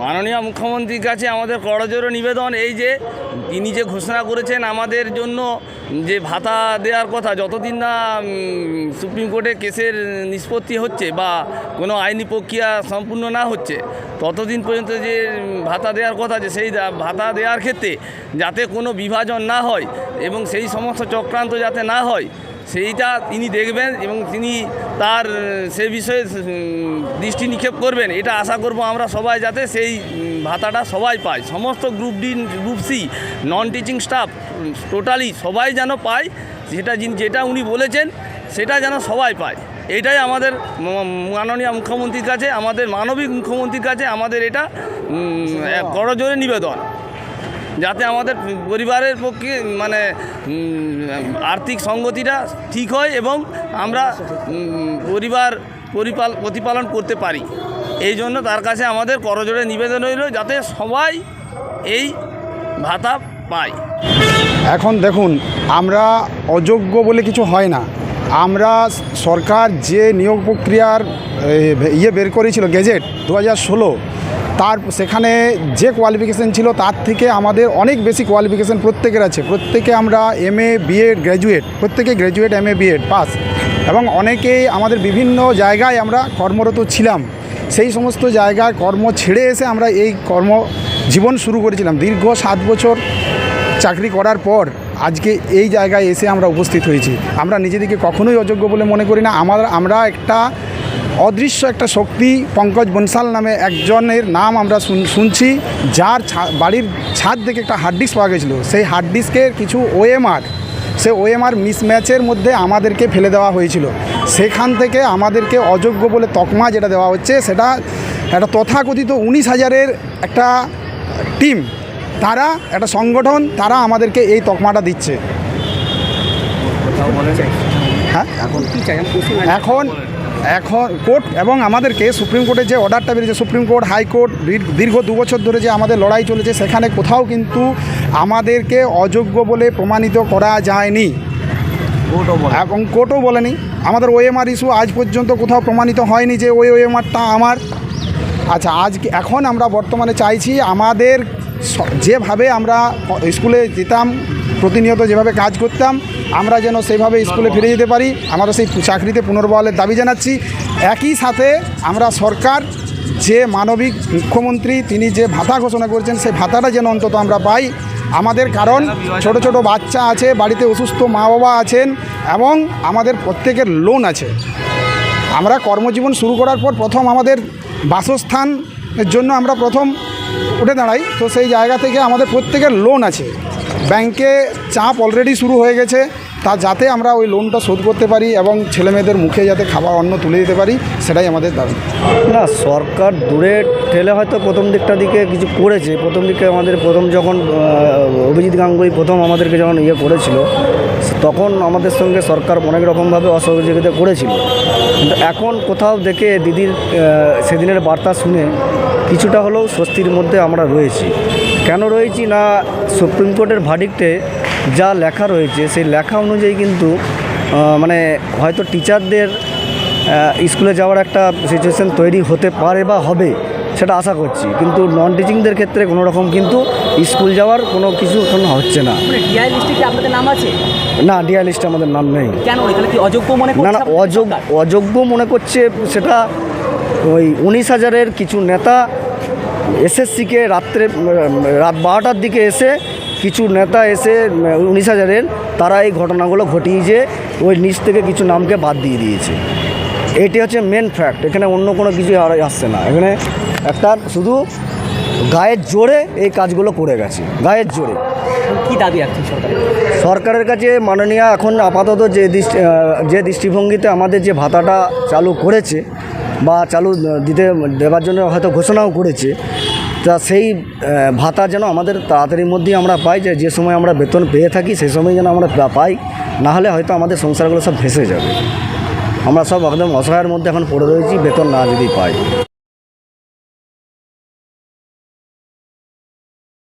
মাননীয় মুখ্যমন্ত্রীর কাছে আমাদের করজোড়ো নিবেদন এই যে তিনি যে ঘোষণা করেছেন আমাদের জন্য যে ভাতা দেওয়ার কথা, যতদিন না সুপ্রিম কোর্টে কেসের নিষ্পত্তি হচ্ছে বা কোনো আইনি প্রক্রিয়া সম্পূর্ণ না হচ্ছে, ততদিন পর্যন্ত যে ভাতা দেওয়ার কথা যে সেই ভাতা দেওয়ার ক্ষেত্রে যাতে কোনো বিভাজন না হয় এবং সেই সমস্ত চক্রান্ত যাতে না হয় সেইটা তিনি দেখবেন এবং তিনি তার সে বিষয়ে দৃষ্টি নিক্ষেপ করবেন। এটা আশা করব আমরা সবাই যাতে সেই ভাতাটা সবাই পায়। সমস্ত group D group C non teaching staff totally সবাই যেন পায়। যেটা যেটা উনি বলেছেন সেটা যেন সবাই পায়। এটাই আমাদের মাননীয় মুখ্যমন্ত্রীর কাছে আমাদের মানবিক মুখ্যমন্ত্রীর কাছে আমাদের এটা করজোরে নিবেদন। যাতে আমাদের পরিবারের পক্ষে মানে আর্থিক সঙ্গতিটা ঠিক হয় এবং আমরা পরিবার পরিপাল, প্রতিপালন করতে পারি। এই জন্য তার কাছে আমাদের করজোড়ে নিবেদন রইল যাতে সবাই এই ভাতা পায়। এখন দেখুন, আমরা অযোগ্য বলে কিছু হয় না। আমরা সরকার যে নিয়োগ প্রক্রিয়ার ইয়ে বের করেছিল, গেজেট দু হাজার ষোলো তার সেখানে যে কোয়ালিফিকেশান ছিল তার থেকে আমাদের অনেক বেশি কোয়ালিফিকেশান প্রত্যেকের আছে। প্রত্যেকে আমরা এম এ বিএড গ্র্যাজুয়েট প্রত্যেকে graduate M A BEd pass এবং অনেকেই আমাদের বিভিন্ন জায়গায় আমরা কর্মরত ছিলাম। সেই সমস্ত জায়গায় কর্ম ছেড়ে এসে আমরা এই কর্ম জীবন শুরু করেছিলাম। দীর্ঘ সাত বছর চাকরি করার পর আজকে এই জায়গায় এসে আমরা উপস্থিত হয়েছি। আমরা নিজেদেরকে কখনোই অযোগ্য বলে মনে করি না। আমার আমরা একটা অদৃশ্য একটা শক্তি পঙ্কজ বনসাল নামে একজনের নাম আমরা শুন- শুনছি যার ছা- বাড়ির ছাদ থেকে একটা হার্ড ডিস্ক পাওয়া গেছিল। সেই হার্ড ডিস্কের কিছু ওএমআর সে ওএমআর মিসম্যাচের মধ্যে আমাদেরকে ফেলে দেওয়া হয়েছিল। সেখান থেকে আমাদেরকে অযোগ্য বলে তকমা যেটা দেওয়া হচ্ছে সেটা একটা তথাকথিত উনিশ হাজারের একটা টিম তারা একটা সংগঠন তারা আমাদেরকে এই তকমাটা দিচ্ছে। হ্যাঁ? এখন এখন এখন কোর্ট এবং আমাদেরকে সুপ্রিম কোর্টের যে অর্ডারটা বেরিয়েছে সুপ্রিম কোর্ট হাইকোর্ট দীর- দীর্ঘ দু বছর ধরে যে আমাদের লড়াই চলেছে সেখানে কোথাও কিন্তু আমাদেরকে অযোগ্য বলে প্রমাণিত করা যায়নি। এবং কোর্টও বলেনি। আমাদের ওএমআর ইস্যু আজ পর্যন্ত কোথাও প্রমাণিত হয়নি যে ওই ওএমআরটা আমার। আচ্ছা আজকে এখন আমরা বর্তমানে চাইছি আমাদের যেভাবে আমরা স্কুলে যেতাম প্রতিনিয়ত যেভাবে কাজ করতাম আমরা যেন সেইভাবে স্কুলে ফিরে যেতে পারি। আমরা সেই চাকরিতে পুনর্বহালের দাবি জানাচ্ছি। একই সাথে আমরা সরকার, যে মানবিক মুখ্যমন্ত্রী, তিনি যে ভাতা ঘোষণা করেছেন, সেই ভাতাটা যেন অন্তত আমরা পাই। আমাদের কারণ, ছোট ছোট বাচ্চা আছে, বাড়িতে অসুস্থ মা বাবা আছেন এবং আমাদের প্রত্যেকের লোন আছে। আমরা কর্মজীবন শুরু করার পর প্রথম আমাদের বাসস্থানের জন্য আমরা প্রথম উঠে দাঁড়াই। তো সেই জায়গা থেকে আমাদের প্রত্যেকের লোন আছে। ব্যাংকে চাপ অলরেডি শুরু হয়ে গেছে। তা যাতে আমরা ওই লোনটা শোধ করতে পারি এবং ছেলেমেয়েদের মুখে যাতে খাবার অন্ন তুলে দিতে পারি, সেটাই আমাদের দাবি। না, সরকার দূরে ঠেলে হয়তো প্রথম দিকটা দিকে কিছু করেছে। প্রথম দিকে আমাদের প্রথম যখন অভিজিৎ গাঙ্গুলি প্রথম আমাদেরকে যখন ইয়ে করেছিল, তখন আমাদের সঙ্গে সরকার অনেক রকমভাবে অসহযোগিতা করেছিল। কিন্তু এখন কোথাও দেখে দিদির সেদিনের বার্তা শুনে কিছুটা হলেও স্বস্তির মধ্যে আমরা রয়েছি। কেন রয়েছি না, সুপ্রিম কোর্টের ভার্ডিক্টে যা লেখা রয়েছে সেই লেখা অনুযায়ী কিন্তু মানে হয়তো টিচারদের স্কুলে যাওয়ার একটা সিচুয়েশন তৈরি হতে পারে বা হবে সেটা আশা করছি। কিন্তু নন টিচিংদের ক্ষেত্রে কোনো রকম কিন্তু স্কুল যাওয়ার কোনো কিছু এখন হচ্ছে না। মানে ডিআই লিস্টে না আমাদের নাম নেই। কেন? তাহলে কি অযোগ্য মনে না না অযোগ্য অযোগ্য মনে করছে সেটা ওই উনিশ হাজারের কিছু নেতা এসএসসিকে রাত্রে রাত বারোটার দিকে এসে কিছু নেতা এসে উনিশ হাজারের তারা এই ঘটনাগুলো ঘটিয়েছে ওই নিচ থেকে কিছু নামকে বাদ দিয়ে দিয়েছে। এটি হচ্ছে মেন ফ্যাক্ট এখানে অন্য কোনো কিছু আর আসছে না। এখানে একটা শুধু গায়ের জোরে এই কাজগুলো করে গেছে গায়ের জোরে। কি দাবি রাখছেন সরকারের সরকারের কাছে মাননীয় এখন আপাতত যে দৃষ্টি যে দৃষ্টিভঙ্গিতে আমাদের যে ভাতাটা চালু করেছে বা চালু দিতে দেওয়ার জন্য হয়তো ঘোষণাও করেছে তা সেই ভাতা যেন আমাদের তাড়াতাড়ির মধ্যেই আমরা পাই, যে যে সময় আমরা বেতন পেয়ে থাকি, সেই সময় যেন আমরা পাই। নাহলে হয়তো আমাদের সংসারগুলো সব ভেসে যাবে। আমরা সব একদম অসহায়ের মধ্যে এখন পড়ে রয়েছি, বেতন না যদি পাই।